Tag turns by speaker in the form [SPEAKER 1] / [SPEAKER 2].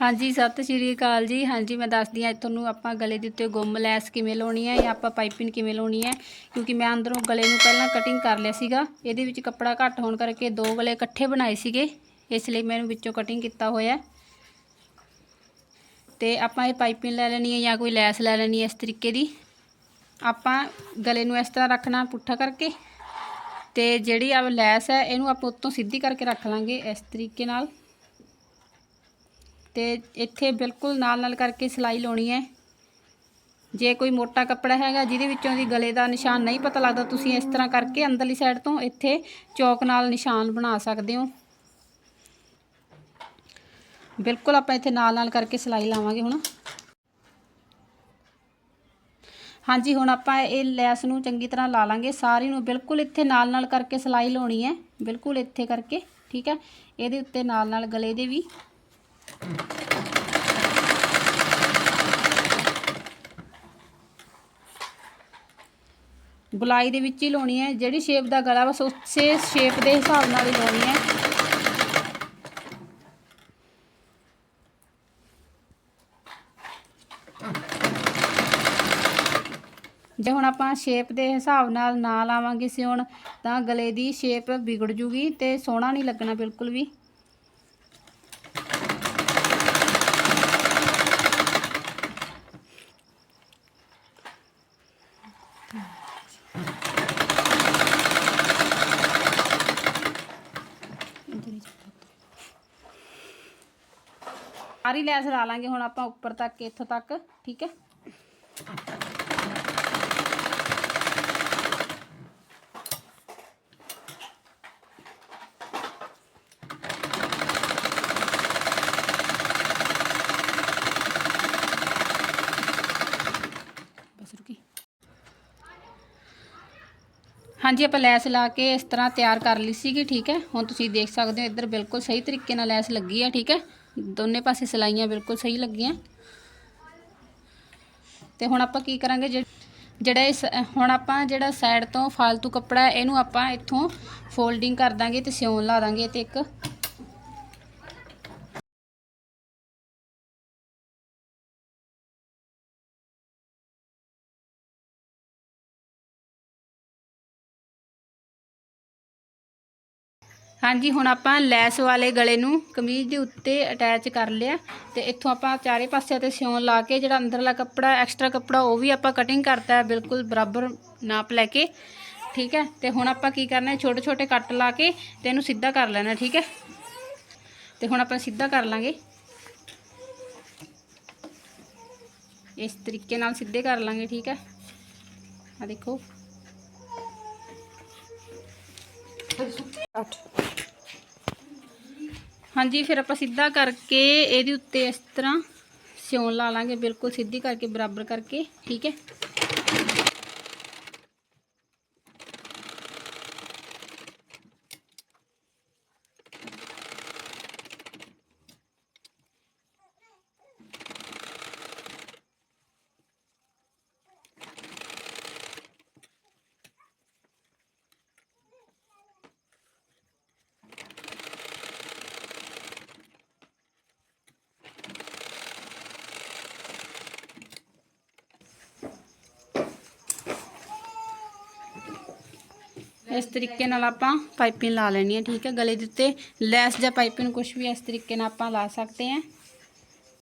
[SPEAKER 1] ਹਾਂਜੀ, ਸਤਿ ਸ਼੍ਰੀ ਅਕਾਲ ਜੀ। ਹਾਂਜੀ, ਮੈਂ ਦੱਸਦੀ ਹਾਂ, ਤੁਹਾਨੂੰ ਆਪਾਂ ਗਲੇ ਦੇ ਉੱਤੇ ਗੁੰਮ ਲੈਸ ਕਿਵੇਂ ਲਾਉਣੀ ਹੈ ਜਾਂ ਆਪਾਂ ਪਾਈਪਿੰਗ ਕਿਵੇਂ ਲਾਉਣੀ ਹੈ, ਕਿਉਂਕਿ ਮੈਂ ਅੰਦਰੋਂ ਗਲੇ ਨੂੰ ਪਹਿਲਾਂ ਕਟਿੰਗ ਕਰ ਲਿਆ ਸੀਗਾ। ਇਹਦੇ ਵਿੱਚ ਕੱਪੜਾ ਘੱਟ ਹੋਣ ਕਰਕੇ ਦੋ ਗਲੇ ਇਕੱਠੇ ਬਣਾਏ ਸੀਗੇ, ਇਸ ਲਈ ਮੈਂ ਵਿੱਚੋਂ ਕਟਿੰਗ ਕੀਤਾ ਹੋਇਆ। ਹੈ। ਤੇ ਆਪਾਂ ਇਹ ਪਾਈਪਿੰਗ ਲੈ ਲੈਣੀ ਹੈ ਜਾਂ ਕੋਈ ਲੈਸ ਲੈ ਲੈਣੀ ਹੈ ਇਸ ਤਰੀਕੇ ਦੀ। ਆਪਾਂ ਗਲੇ ਨੂੰ ਇਸ ਤਰ੍ਹਾਂ ਰੱਖਣਾ ਪੁੱਠਾ ਕਰਕੇ, ਤੇ ਜਿਹੜੀ ਆ ਲੈਸ ਹੈ, ਇਹਨੂੰ ਆਪਾਂ ਉੱਤੋਂ ਸਿੱਧੀ ਕਰਕੇ ਰੱਖ ਲਾਂਗੇ ਇਸ ਤਰੀਕੇ ਨਾਲ। ਤੇ ਇੱਥੇ ਬਿਲਕੁਲ ਨਾਲ ਨਾਲ ਕਰਕੇ ਸਿਲਾਈ ਲਾਉਣੀ ਹੈ। ਜੇ ਕੋਈ ਮੋਟਾ ਕੱਪੜਾ ਹੈਗਾ, ਜਿਹਦੇ ਵਿੱਚੋਂ ਦੀ ਗਲੇ ਦਾ ਨਿਸ਼ਾਨ ਨਹੀਂ ਪਤਾ ਲੱਗਦਾ, ਤੁਸੀਂ ਇਸ ਤਰ੍ਹਾਂ ਕਰਕੇ ਅੰਦਰਲੀ ਸਾਈਡ ਤੋਂ ਇੱਥੇ ਚੌਕ ਨਾਲ ਨਿਸ਼ਾਨ ਬਣਾ ਸਕਦੇ ਹੋ। ਬਿਲਕੁਲ ਆਪਾਂ ਇੱਥੇ ਨਾਲ ਨਾਲ ਕਰਕੇ ਸਿਲਾਈ ਲਾਵਾਂਗੇ ਹੁਣ। ਹਾਂਜੀ, ਹੁਣ ਆਪਾਂ ਇਹ ਲੈਸ ਨੂੰ ਚੰਗੀ ਤਰ੍ਹਾਂ ਲਾ ਲਾਂਗੇ। ਸਾਰੀ ਨੂੰ ਬਿਲਕੁਲ ਇੱਥੇ ਨਾਲ ਨਾਲ ਕਰਕੇ ਸਿਲਾਈ ਲਾਉਣੀ ਹੈ। ਬਿਲਕੁਲ ਇੱਥੇ ਕਰਕੇ, ਠੀਕ ਹੈ? ਇਹਦੇ ਉੱਤੇ ਨਾਲ ਨਾਲ ਗਲੇ ਦੇ ਵੀ ਗੁਲਾਈ ਦੇ ਵਿੱਚ ਹੀ ਲਾਉਣੀ ਹੈ। ਜਿਹੜੀ ਸ਼ੇਪ ਦਾ ਗਲਾ ਬਸ ਉਸੇ ਸ਼ੇਪ ਦੇ ਹਿਸਾਬ ਨਾਲ ਹੀ ਲਾਉਣੀ ਹੈ। ਜੇ ਹੁਣ ਆਪਾਂ ਸ਼ੇਪ ਦੇ ਹਿਸਾਬ ਨਾਲ ਨਾ ਲਾਵਾਂਗੇ ਸਿਉਣ, ਤਾਂ ਗਲੇ ਦੀ ਸ਼ੇਪ ਵਿਗੜ ਜੂਗੀ ਤੇ ਸੋਹਣਾ ਨਹੀਂ ਲੱਗਣਾ ਬਿਲਕੁਲ ਵੀ। ਸਾਰੀ ਲੈਸ ਲਾ ਲਾਂਗੇ ਹੁਣ ਆਪਾਂ ਉੱਪਰ ਤੱਕ, ਇੱਥੋਂ ਤੱਕ, ਠੀਕ ਹੈ? ਬਸ ਰੁਕੀ। ਹਾਂਜੀ, ਆਪਾਂ ਲੈਸ ਲਾ ਕੇ ਇਸ ਤਰ੍ਹਾਂ ਤਿਆਰ ਕਰ ਲਈ ਸੀਗੀ, ਠੀਕ ਹੈ? ਹੁਣ ਤੁਸੀਂ ਦੇਖ ਸਕਦੇ ਹੋ, ਇੱਧਰ ਬਿਲਕੁਲ ਸਹੀ ਤਰੀਕੇ ਨਾਲ ਲੈਸ ਲੱਗੀ ਹੈ ਠੀਕ ਹੈ? ਦੋਨੇ ਪਾਸੇ ਸਿਲਾਈਆਂ ਬਿਲਕੁਲ ਸਹੀ ਲੱਗੀਆਂ। ਤੇ ਹੁਣ ਆਪਾਂ ਕੀ ਕਰਾਂਗੇ ਜਿ- ਜਿਹੜਾ ਇਸ, ਹੁਣ ਆਪਾਂ ਜਿਹੜਾ ਸਾਈਡ ਤੋਂ ਫालतू ਕੱਪੜਾ ਇਹਨੂੰ ਆਪਾਂ ਇੱਥੋਂ ਫੋਲਡਿੰਗ ਕਰ ਦਾਂਗੇ ਤੇ ਸਿਉਣ ਲਾ ਦਾਂਗੇ ਤੇ ਇੱਕ ਹਾਂਜੀ, ਹੁਣ ਆਪਾਂ ਲੈਸ ਵਾਲੇ ਗਲੇ ਨੂੰ ਕਮੀਜ਼ ਦੇ ਉੱਤੇ ਅਟੈਚ ਕਰ ਲਿਆ ਤੇ ਇੱਥੋਂ ਆਪਾਂ ਚਾਰੇ ਪਾਸਿਆਂ ਤੇ ਸਿਉਣ ਲਾ ਕੇ ਜਿਹੜਾ ਅੰਦਰਲਾ ਕੱਪੜਾ ਐਕਸਟਰਾ ਕੱਪੜਾ ਉਹ ਵੀ ਆਪਾਂ ਕਟਿੰਗ ਕਰਤਾ ਹੈ, ਬਿਲਕੁਲ ਬਰਾਬਰ ਨਾਪ ਲੈ ਕੇ। ਠੀਕ ਹੈ? ਤੇ ਹੁਣ ਆਪਾਂ ਕੀ ਕਰਨਾ ਹੈ ਛੋਟੇ ਛੋਟੇ ਕੱਟ ਲਾ ਕੇ ਤੇ ਇਹਨੂੰ ਸਿੱਧਾ ਕਰ ਲੈਣਾ, ਠੀਕ ਹੈ? ਤੇ ਹੁਣ ਆਪਾਂ ਸਿੱਧਾ ਕਰ ਲਾਂਗੇ। ਇਸ ਤਰੀਕੇ ਨਾਲ ਸਿੱਧੇ ਕਰ ਲਾਂਗੇ, ਠੀਕ ਹੈ? ਆ ਦੇਖੋ। ਹਾਂਜੀ, ਫਿਰ ਆਪਾਂ ਸਿੱਧਾ ਕਰਕੇ ਇਹਦੇ ਉੱਤੇ ਇਸ ਤਰ੍ਹਾਂ ਸਿਉਣ ਲਾ ਲਾਂਗੇ, ਬਿਲਕੁਲ ਸਿੱਧੀ ਕਰਕੇ, ਬਰਾਬਰ ਕਰਕੇ, ਠੀਕ ਹੈ? ਇਸ ਤਰੀਕੇ ਨਾਲ ਆਪਾਂ ਪਾਈਪਿੰਗ ਲਾ ਲੈਣੀ ਹੈ, ਠੀਕ ਹੈ? ਗਲੇ ਦੇ ਉੱਤੇ ਲੈਸ ਜਾਂ ਪਾਈਪਿੰਗ ਕੁਝ ਵੀ ਇਸ ਤਰੀਕੇ ਨਾਲ ਆਪਾਂ ਲਾ ਸਕਦੇ ਹਾਂ।